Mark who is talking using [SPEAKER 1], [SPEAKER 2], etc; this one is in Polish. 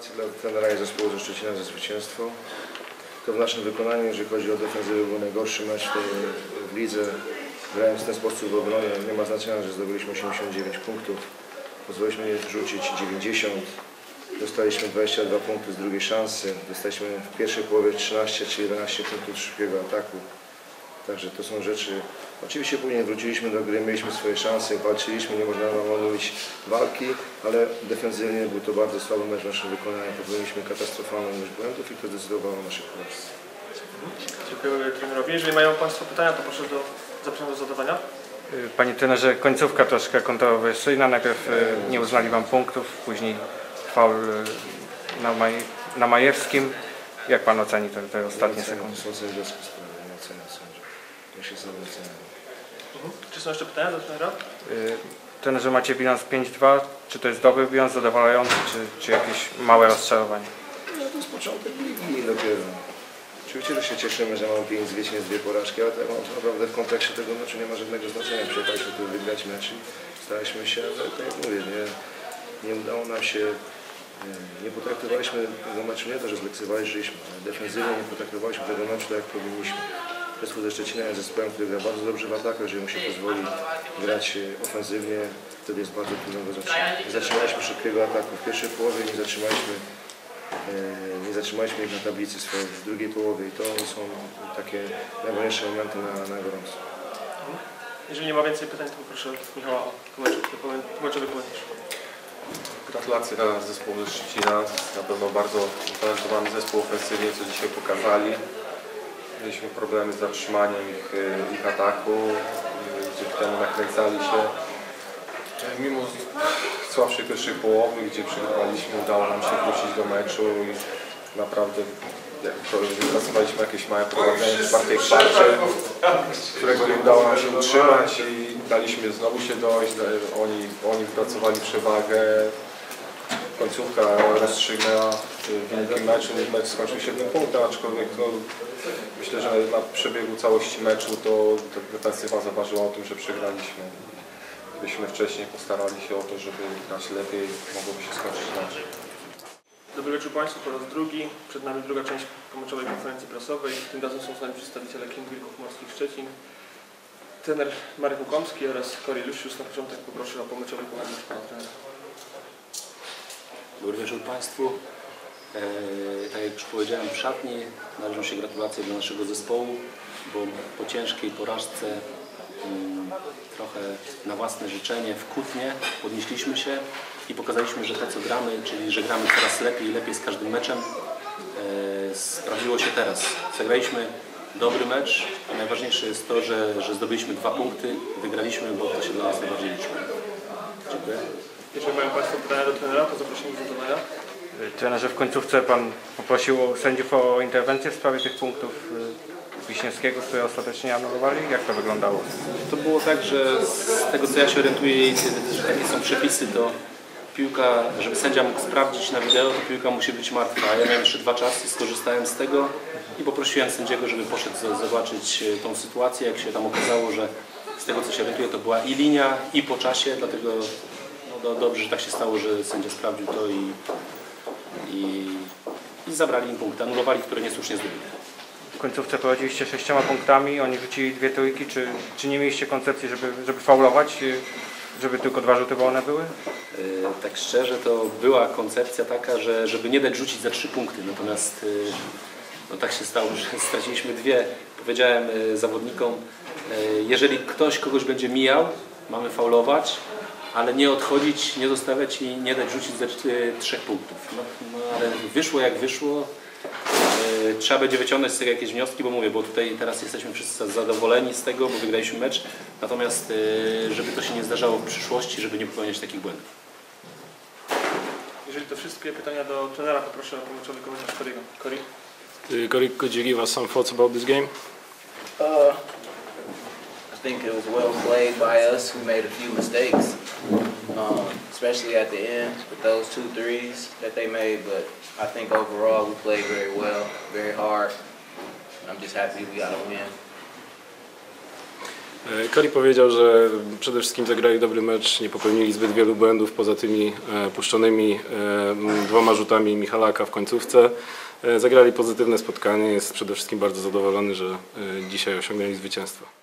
[SPEAKER 1] Gratulacje dla trenera i zespołu ze Szczecina za zwycięstwo. To w naszym wykonaniu, jeżeli chodzi o defensywę, był najgorszy mecz w, w lidze. Grając w ten sposób w obronie, nie ma znaczenia, że zdobyliśmy 89 punktów. Pozwoliliśmy rzucić 90. Dostaliśmy 22 punkty z drugiej szansy. Dostaliśmy w pierwszej połowie 13 czy 11 punktów szybkiego ataku. Także to są rzeczy. Oczywiście później wróciliśmy do gry, mieliśmy swoje szanse, walczyliśmy, nie można nam mówić walki, ale defensywnie był to bardzo słaby mecz w naszym wykonaniu. Popełniliśmy katastrofalną ilość błędów i to zdecydowało o naszej porażce.
[SPEAKER 2] Dziękuję trenerowi. Jeżeli mają Państwo pytania, to proszę do, zapraszam do zadawania.
[SPEAKER 3] Y, Panie trenerze, końcówka troszkę kontrowersyjna. Najpierw y, nie uznali Wam punktów, później faul y, na, Maj, na Majewskim. Jak Pan oceni te, te ostatnie sekundy?
[SPEAKER 1] Nie oceniam sędziów. Ja się.
[SPEAKER 2] Mhm. Czy są jeszcze pytania do trenera?
[SPEAKER 3] Y, Trenerze, macie bilans 5-2. Czy to jest dobry bilans, zadowalający, czy, czy jakieś małe rozczarowanie?
[SPEAKER 1] No to jest początek ligi dopiero. Oczywiście, że się cieszymy, że mamy 5 zwycięstw, dwie porażki, ale tak naprawdę w kontekście tego meczu nie ma żadnego znaczenia. Przyjechaliśmy tu wygrać mecz i staraliśmy się, ale tak jak mówię, nie, nie udało nam się, nie, nie potraktowaliśmy tego meczu nie to, że zlekceważyliśmy, ale defensywnie nie potraktowaliśmy tego meczu tak, jak powinniśmy. Zespół ze Szczecina jest zespołem, który gra bardzo dobrze w atakach, jeżeli mu się pozwoli grać ofensywnie, wtedy jest bardzo trudno go zatrzymać. Nie zatrzymaliśmy szybkiego ataku w pierwszej połowie, nie zatrzymaliśmy E, nie zatrzymaliśmy ich na tablicy swojej w drugiej połowie i to są takie najważniejsze momenty na, na gorąco.
[SPEAKER 2] Jeżeli nie ma więcej pytań, to poproszę Michała o komentarz.
[SPEAKER 4] Gratulacje dla zespołu ze Szczecina. Na pewno bardzo utalentowany zespół ofensywnie, co dzisiaj pokazali. Mieliśmy problemy z zatrzymaniem ich, e, ich ataku, e, dzięki temu nakręcali się. E, Mimo słabszej pierwszej połowy, gdzie przegrywaliśmy, udało nam się wrócić do meczu i naprawdę wypracowaliśmy jakieś małe prowadzenie w czwartej kwarcie, którego nie udało nam się utrzymać i daliśmy znowu się dojść. Oni, oni wypracowali przewagę. Końcówka rozstrzygnęła wynik meczu. Mecz skończył się jednym punktem, aczkolwiek no, myślę, że na przebiegu całości meczu to ta defensywa zaważyła o tym, że przegraliśmy. Gdybyśmy wcześniej postarali się o to, żeby grać lepiej, mogłoby się skończyć inaczej.
[SPEAKER 2] Dobry wieczór Państwu po raz drugi. Przed nami druga część pomeczowej konferencji prasowej. Tym razem są z nami przedstawiciele King Wilków Morskich Szczecin. Trener Marek Łukomski oraz Kory Lusius. Na początek poproszę o pomeczowy komentarz pana trenera.
[SPEAKER 5] Dobry wieczór Państwu. E, tak jak już powiedziałem w szatni, należą się gratulacje dla naszego zespołu, bo po ciężkiej porażce mm, trochę na własne życzenie w Kutnie podnieśliśmy się i pokazaliśmy, że to co gramy, czyli że gramy coraz lepiej i lepiej z każdym meczem, e, sprawdziło się teraz. Zagraliśmy dobry mecz, a najważniejsze jest to, że, że zdobyliśmy dwa punkty, wygraliśmy, bo to się dla nas najbardziej. Dziękuję.
[SPEAKER 2] Jeżeli mają Państwo pytania do trenera, to zapraszam do zadania.
[SPEAKER 3] Y, Trenerze, w końcówce Pan poprosił sędziów o interwencję w sprawie tych punktów y, Wiśniewskiego, które ostatecznie anulowali. Jak to wyglądało?
[SPEAKER 5] To było tak, że z tego co ja się orientuję, że takie są przepisy, to piłka, żeby sędzia mógł sprawdzić na wideo, to piłka musi być martwa. Ja miałem jeszcze dwa czasy, skorzystałem z tego i poprosiłem sędziego, żeby poszedł zobaczyć e, tą sytuację. Jak się tam okazało, że z tego co się orientuję, to była i linia, i po czasie, dlatego do, dobrze, że tak się stało, że sędzia sprawdził to i, i, i zabrali im punkty, anulowali, które niesłusznie zdobyli.
[SPEAKER 3] W końcówce prowadziliście sześcioma punktami, oni rzucili dwie trójki. Czy, czy nie mieliście koncepcji, żeby, żeby faulować, y, żeby tylko dwa rzuty wolne były?
[SPEAKER 5] E, Tak szczerze to była koncepcja taka, że żeby nie dać rzucić za trzy punkty, natomiast e, no tak się stało, że straciliśmy dwie. Powiedziałem e, zawodnikom, jeżeli ktoś kogoś będzie mijał, mamy faulować, ale nie odchodzić, nie zostawiać i nie dać rzucić za trzy- trzech punktów. No, no ale wyszło jak wyszło. E, Trzeba będzie wyciągnąć z tego jakieś wnioski, bo mówię, bo tutaj teraz jesteśmy wszyscy zadowoleni z tego, bo wygraliśmy mecz. Natomiast e, żeby to się nie zdarzało w przyszłości, żeby nie popełniać takich błędów.
[SPEAKER 2] Jeżeli to wszystkie pytania do trenera, poproszę o pomeczowy komentarz
[SPEAKER 6] could you give us some thoughts about this game?
[SPEAKER 7] Uh, think it was well played by us. We made a few mistakes, um, especially at the end with those two threes that they made. But I think overall we played very well, very hard. I'm just happy we got a win.
[SPEAKER 6] E, Cory powiedział, że przede wszystkim zagrali dobry mecz, nie popełnili zbyt wielu błędów poza tymi e, puszczonymi e, dwoma rzutami Michalaka w końcówce. Zagrali pozytywne spotkanie, jest przede wszystkim bardzo zadowolony, że dzisiaj osiągnęli zwycięstwo.